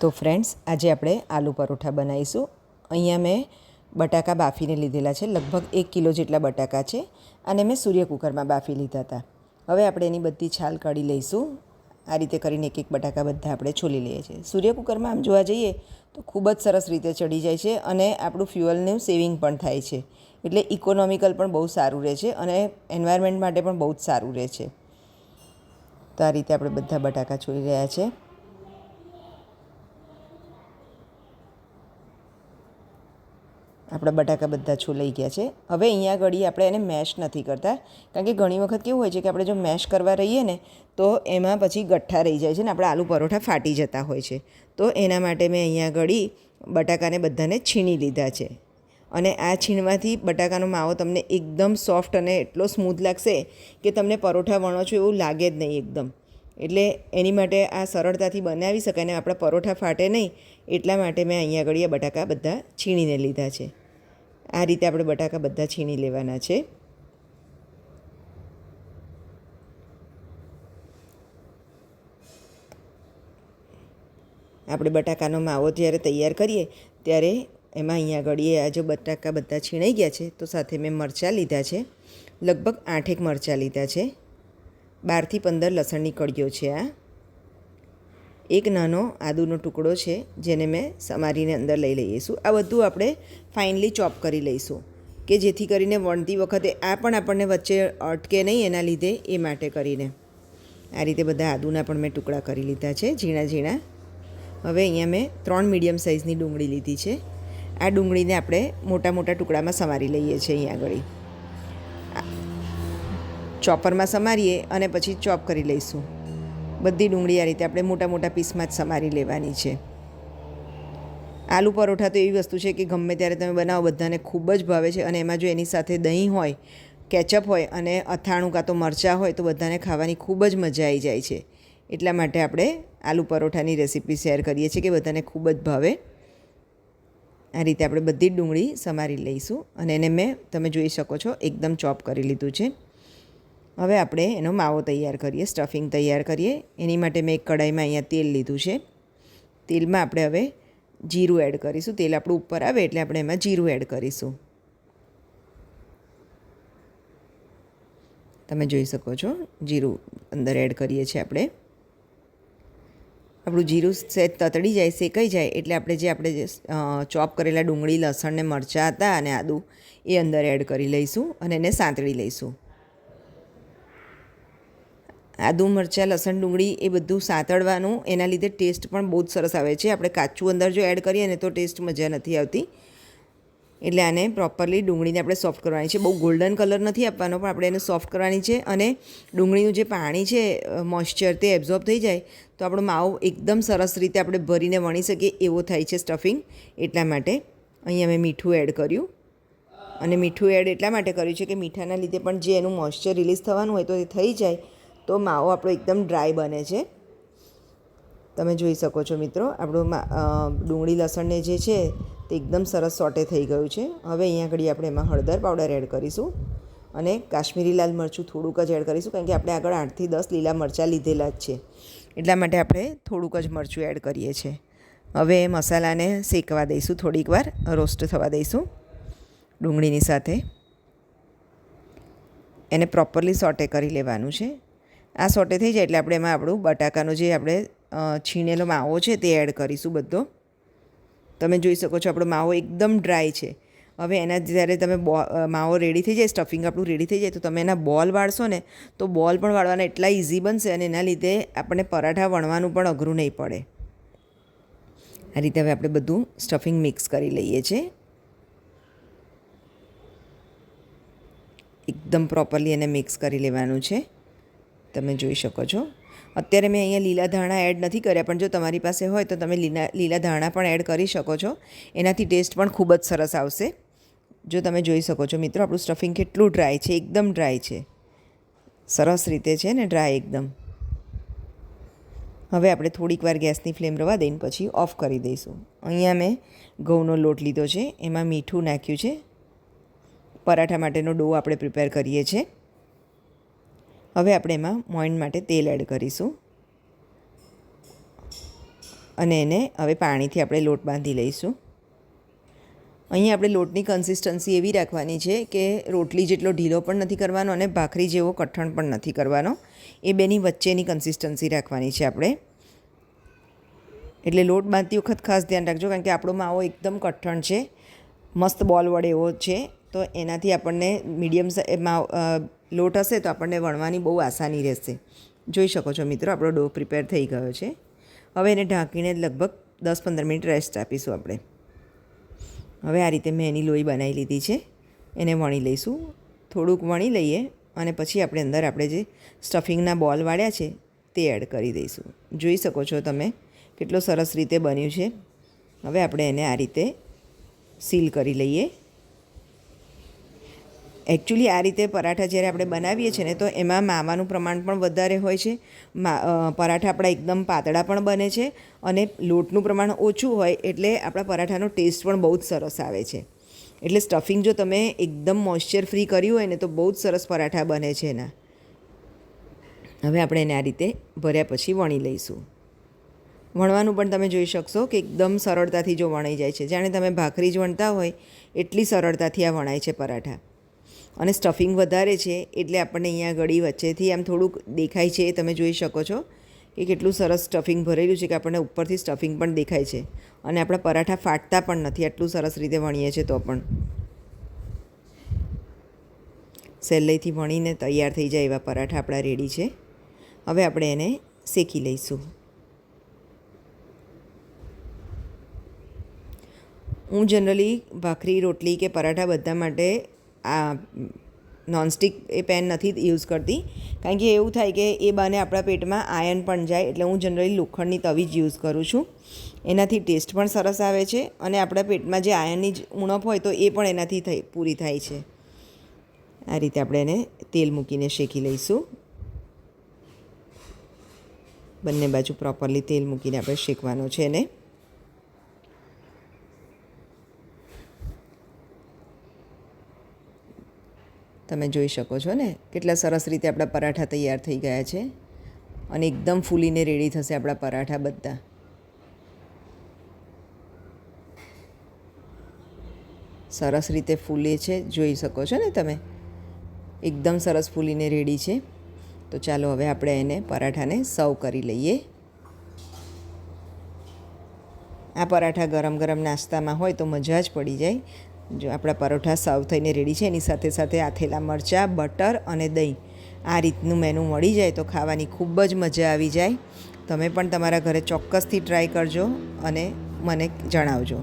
તો ફ્રેન્ડ્સ આજે આપણે આલુ પરોઠા બનાવીશું. અહીંયા મેં બટાકા બાફીને લીધેલા છે, લગભગ એક કિલો જેટલા બટાકા છે, અને મેં સૂર્ય કુકરમાં બાફી લીધા હતા. હવે આપણે એની બધી છાલ કાઢી લઈશું. આ રીતે કરીને એક એક બટાકા બધા આપણે છોલી લઈએ છીએ. સૂર્ય કુકરમાં આમ જોવા જઈએ તો ખૂબ જ સરસ રીતે ચડી જાય છે અને આપણું ફ્યુઅલનું સેવિંગ પણ થાય છે. એટલે ઇકોનોમિકલ પણ બહુ સારું રહે છે અને એન્વાયરમેન્ટ માટે પણ બહુ જ સારું રહે છે. તો આ રીતે આપણે બધા બટાકા છોલી રહ્યા છે. આપણા બટાકા બધા છોલાઈ ગયા છે. હવે અહીંયા ઘડી આપણે એને મેશ નથી કરતા. કારણ કે ઘણી વખત કેવું હોય છે કે આપણે જો મેશ કરવા રહીએ ને, તો એમાં પછી ગઠ્ઠા રહી જાય છે ને, આપણા આલુ પરોઠા ફાટી જતા હોય છે. તો એના માટે મેં અહીંયા ઘડી બટાકાને બધાને છીણી લીધા છે. અને આ છીણવાથી બટાકાનો માવો તમને એકદમ સોફ્ટ અને એટલો સ્મૂથ લાગશે કે તમને પરોઠા વણો છો એવું લાગે જ નહીં એકદમ. એટલે એની માટે આ સરળતાથી બનાવી શકાય ને આપણા પરોઠા ફાટે નહીં એટલા માટે મેં અહીંયા આગળ બટાકા બધા છીણીને લીધા છે. આ રીતે આપણે બટાકા બધા છીણી લેવાના છે. આપણે બટાકાનો માવો જ્યારે તૈયાર કરીએ ત્યારે એમાં અહીંયા આગળ આ જો બટાકા બધા છીણાઈ ગયા છે તો સાથે મેં મરચાં લીધા છે. લગભગ આઠેક મરચાં લીધા છે. બારથી પંદર લસણની કળીઓ છે આ. એક નાનો આદુનો ટુકડો છે, જેને મેં સમારીને અંદર લઈ લઈશું. આ બધું આપણે ફાઇનલી ચોપ કરી લઈશું, કે જેથી કરીને વણતી વખતે આ પણ આપણને વચ્ચે અટકે નહીં, એના લીધે એ માટે કરીને. આ રીતે બધા આદુના પણ મેં ટુકડા કરી લીધા છે, ઝીણા ઝીણા. હવે અહીંયા મેં ત્રણ મીડિયમ સાઇઝની ડુંગળી લીધી છે. આ ડુંગળીને આપણે મોટા મોટા ટુકડામાં સમારી લઈએ છીએ અહીંયા આગળ. ચોપરમાં સમારીએ અને પછી ચોપ કરી લઈશું. બધી ડુંગળી આ રીતે આપણે મોટા મોટા પીસમાં જ સમારી લેવાની છે. આલુ પરોઠા તો એવી વસ્તુ છે કે ગમે ત્યારે તમે બનાવો, બધાને ખૂબ જ ભાવે છે અને એમાં જો એની સાથે દહીં હોય, કેચઅપ હોય અને અથાણું કાં તો મરચાં હોય તો બધાને ખાવાની ખૂબ જ મજા આવી જાય છે. એટલા માટે આપણે આલુ પરોઠાની રેસીપી શેર કરીએ છીએ કે બધાને ખૂબ જ ભાવે. આ રીતે આપણે બધી જ ડુંગળી સમારી લઈશું અને એને મેં, તમે જોઈ શકો છો, એકદમ ચોપ કરી લીધું છે. હવે આપણે એનો માવો તૈયાર કરીએ સ્ટફિંગ તૈયાર કરીએ. એની માટે મેં એક કઢાઈમાં અહીંયા તેલ લીધું છે. તેલમાં આપણે હવે જીરું એડ કરીશું. તેલ આપણું ઉપર આવે એટલે આપણે એમાં જીરું એડ કરીશું. તમે જોઈ શકો છો, જીરું અંદર એડ કરીએ છીએ આપણે. આપણું જીરું સહેજ તતડી જાય, શેકાઈ જાય એટલે આપણે જે આપણે જે ચોપ કરેલા ડુંગળી, લસણ ને મરચાં હતા અને આદું એ અંદર એડ કરી લઈશું અને એને સાંતળી લઈશું. આદુ, મરચાં, લસણ, ડુંગળી એ બધું સાંતળવાનું. એના લીધે ટેસ્ટ પણ બહુ જ સરસ આવે છે. આપણે કાચું અંદર જો એડ કરીએ ને તો ટેસ્ટ મજા નથી આવતી. એટલે આને પ્રોપરલી ડુંગળીને આપણે સોફ્ટ કરવાની છે. બહુ ગોલ્ડન કલર નથી આપવાનો, પણ આપણે એને સોફ્ટ કરવાની છે અને ડુંગળીનું જે પાણી છે મોઇશ્ચર તે એબ્ઝોર્બ થઈ જાય, તો આપણો માવો એકદમ સરસ રીતે આપણે ભરીને વણી શકીએ. એવો થાય છે સ્ટફિંગ એટલા માટે. અહીંયા મેં મીઠું એડ કર્યું. અને મીઠું એડ એટલા માટે કર્યું છે કે મીઠાના લીધે પણ જે એનું મોઇશ્ચર રિલીઝ થવાનું હોય તો એ થઈ જાય. તો માવો આપણો એકદમ ડ્રાય બને છે. તમે જોઈ શકો છો મિત્રો, આપણું ડુંગળી લસણને જે છે તે એકદમ સરસ સોટે થઈ ગયું છે. હવે અહીંયા આગળ આપણે એમાં હળદર પાવડર એડ કરીશું અને કાશ્મીરી લાલ મરચું થોડુંક જ એડ કરીશું, કારણ કે આપણે આગળ આઠથી દસ લીલા મરચાં લીધેલા જ છે. એટલા માટે આપણે થોડુંક જ મરચું એડ કરીએ છીએ. હવે મસાલાને શેકવા દઈશું થોડીક વાર, રોસ્ટ થવા દઈશું ડુંગળીની સાથે. એને પ્રોપરલી સોટે કરી લેવાનું છે. આ સોટે થઈ જાય એટલે આપણે એમાં આપણું બટાકાનો જે આપણે છીણેલો માવો છે તે એડ કરીશું બધો. તમે જોઈ શકો છો આપણો માવો એકદમ ડ્રાય છે. હવે એના જ્યારે તમે બો માવો રેડી થઈ જાય સ્ટફિંગ આપણું રેડી થઈ જાય, તો તમે એના બોલ વાળશો ને, તો બોલ પણ વાળવાના એટલા ઇઝી બનશે અને એના લીધે આપણને પરાઠા વણવાનું પણ અઘરું નહીં પડે. આ રીતે હવે આપણે બધું સ્ટફિંગ મિક્સ કરી લઈએ છીએ. એકદમ પ્રોપરલી એને મિક્સ કરી લેવાનું છે. તમે જોઈ શકો છો. અત્યારે મેં અહીંયા લીલા ધાણા એડ નથી કર્યા, પણ જો તમારી પાસે હોય તો તમે લીલા લીલા ધાણા પણ એડ કરી શકો છો. એનાથી ટેસ્ટ પણ ખૂબ જ સરસ આવશે. જો તમે જોઈ શકો છો મિત્રો, આપણું સ્ટફિંગ કેટલું ડ્રાય છે, એકદમ ડ્રાય છે. સરસ રીતે છે ને ડ્રાય એકદમ. હવે આપણે થોડીક વાર ગેસની ફ્લેમ રવા દઈને પછી ઓફ કરી દઈશું. અહીંયા મેં ઘઉંનો લોટ લીધો છે, એમાં મીઠું નાખ્યું છે. પરાઠા માટેનો ડો આપણે પ્રિપેર કરીએ છીએ. હવે આપણે એમાં મોઇન માટે તેલ એડ કરીશું. અને એને હવે પાણીથી આપણે લોટ બાંધી લઈશું. અહીં આપણે લોટની કન્સિસ્ટન્સી એવી રાખવાની છે કે રોટલી જેટલો ઢીલો પણ નથી કરવાનો અને ભાખરી જેવો કઠણ પણ નથી કરવાનો. એ બેની વચ્ચેની કન્સિસ્ટન્સી રાખવાની છે આપણે. એટલે લોટ બાંધતી વખત ખાસ ધ્યાન રાખજો કારણ કે આપણો માવો એકદમ કઠણ છે. મસ્ત બોલ વડે એવો છે. તો એનાથી આપણને મીડિયમ એમાં લોટ હશે તો આપણને વણવાની બહુ આસાની રહેશે. જોઈ શકો છો મિત્રો, આપણો ડો પ્રિપેર થઈ ગયો છે. હવે એને ઢાંકીને લગભગ દસ પંદર મિનિટ રેસ્ટ આપીશું આપણે. હવે આ રીતે મેં એની લોહી બનાવી લીધી છે. એને વણી લઈશું. થોડુંક વણી લઈએ અને પછી આપણે અંદર આપણે જે સ્ટફિંગના બોલ વાળ્યા છે તે એડ કરી દઈશું. જોઈ શકો છો તમે કેટલો સરસ રીતે બન્યું છે. હવે આપણે એને આ રીતે સીલ કરી લઈએ. એકચ્યુઅલી આ રીતે પરાઠા જ્યારે આપણે બનાવીએ છીએ ને, તો એમાં માવાનું પ્રમાણ પણ વધારે હોય છે. પરાઠા આપણા એકદમ પાતળા પણ બને છે અને લોટનું પ્રમાણ ઓછું હોય એટલે આપણા પરાઠાનો ટેસ્ટ પણ બહુ જ સરસ આવે છે. એટલે સ્ટફિંગ જો તમે એકદમ મોઇશ્ચર ફ્રી કર્યું હોય ને, તો બહુ જ સરસ પરાઠા બને છે એના. હવે આપણે એને આ રીતે ભર્યા પછી વણી લઈશું. વણવાનું પણ તમે જોઈ શકશો કે એકદમ સરળતાથી જો વણાઈ જાય છે. જાણે તમે ભાખરી જ વણતા હોય, એટલી સરળતાથી આ વણાય છે પરાઠા. અને સ્ટફિંગ વધારે છે એટલે આપણને અહીંયા ગળી વચ્ચેથી આમ થોડુંક દેખાય છે એ તમે જોઈ શકો છો કે કેટલું સરસ સ્ટફિંગ ભરેલું છે કે આપણને ઉપરથી સ્ટફિંગ પણ દેખાય છે. અને આપણા પરાઠા ફાટતા પણ નથી, આટલું સરસ રીતે વણીએ છીએ તો પણ. સહેલાઈથી વણીને તૈયાર થઈ જાય એવા પરાઠા આપણા રેડી છે. હવે આપણે એને શેકી લઈશું. હું જનરલી ભાખરી, રોટલી કે પરાઠા બધા માટે આ નોનસ્ટિક એ પેન નથી યુઝ કરતી. કારણ કે એવું થાય કે એ બાને આપણા પેટમાં આયન પણ જાય એટલે હું જનરલી લોખંડની તવી જ યુઝ કરું છું. એનાથી ટેસ્ટ પણ સરસ આવે છે અને આપણા પેટમાં જે આયનની જ ઉણપ હોય તો એ પણ એનાથી થઈ, પૂરી થાય છે. આ રીતે આપણે એને તેલ મૂકીને શેકી લઈશું. બંને બાજુ પ્રોપરલી તેલ મૂકીને આપણે શેકવાનો છે એને. તમે જોઈ શકો છો ને, કેટલા સરસ રીતે આપણા પરાઠા તૈયાર થઈ ગયા છે. અને એકદમ ફૂલીને રેડી થશે આપણા પરાઠા બધા. સરસ રીતે ફૂલે છે, જોઈ શકો છો ને તમે? એકદમ સરસ ફૂલીને રેડી છે. તો ચાલો હવે આપણે એને પરાઠાને સર્વ કરી લઈએ. આ પરાઠા ગરમ ગરમ નાસ્તામાં હોય તો મજા જ પડી જાય. જો આપણા પરોઠા સર્વ થઈને રેડી છે, એની સાથે સાથે આથેલા મરચાં, બટર અને દહીં. આ રીતનું મેનુ મળી જાય તો ખાવાની ખૂબ જ મજા આવી જાય. તમે પણ તમારા ઘરે ચોક્કસથી ટ્રાય કરજો અને મને જણાવજો.